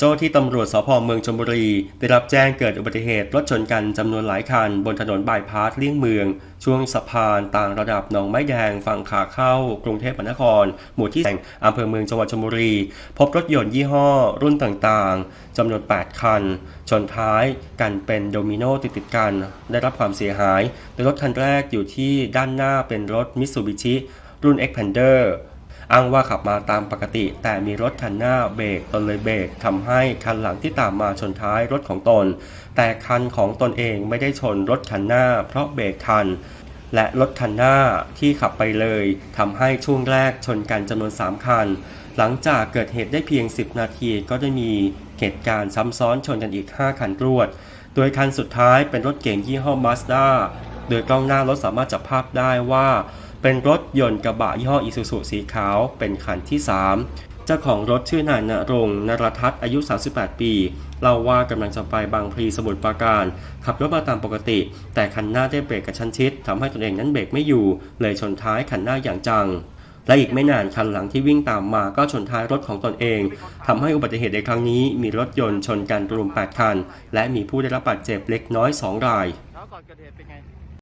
เจ้าที่ตำรวจสพเมืองชลบุรี ได้รับแจ้งเกิดอุบัติเหตุรถชนกันจำนวนหลายคัน บนถนนบายพาสเลี่ยงเมือง ช่วงสะพานต่างระดับหนองไม้แดงฝั่งขาเข้า กรุงเทพมหานคร หมู่ที่แห่งอำเภอเมืองจังหวัดชลบุรี พบรถยนต์ยี่ห้อ รุ่นต่างๆจำนวน 8 คัน ชนท้ายกันเป็นโดมิโนติดๆกัน ได้รับความเสียหายโดยรถคันแรกอยู่ที่ด้านหน้าเป็นรถมิตซูบิชิรุ่น Xpander อ้างว่าขับมาตามปกติ แต่มีรถคันหน้าเบรกตนเลยเบรกทำให้คันหลังที่ตามมาชนท้ายรถของตน แต่คันของตนเองไม่ได้ชนรถคันหน้า เพราะเบรกทันและรถคันหน้าที่ขับไปเลยทำให้ช่วงแรกชนกันจำนวน 3 คัน หลังจากเกิดเหตุได้เพียง 10 นาทีก็ได้มีเหตุการณ์ซ้ำซ้อนชนกันอีก 5 คันรวด โดยคันสุดท้ายเป็นรถเก๋งยี่ห้อ Mazda โดยกล้องหน้ารถสามารถจับภาพได้ว่า เป็นรถยนต์กระบะยี่ห้ออิซูซุสีขาว เป็นคันที่ 3 เจ้าของรถชื่อนายณรงค์นรทัศน์อายุ 38 ปี เล่าว่ากำลังจะไปบางพลีสมุทรปราการ ขับรถมาตามปกติ แต่คันหน้าได้เบรกกระชั้นชิดทำให้ตนเองนั้นเบรกไม่อยู่ เลยชนท้ายคันหน้าอย่างจังและอีกไม่นานคันหลังที่วิ่งตามมาก็ชนท้ายรถของตนเองทำให้อุบัติเหตุในครั้งนี้มีรถยนต์ชนกันรวม 8 คัน และมีผู้ได้รับบาดเจ็บเล็กน้อย 2 ราย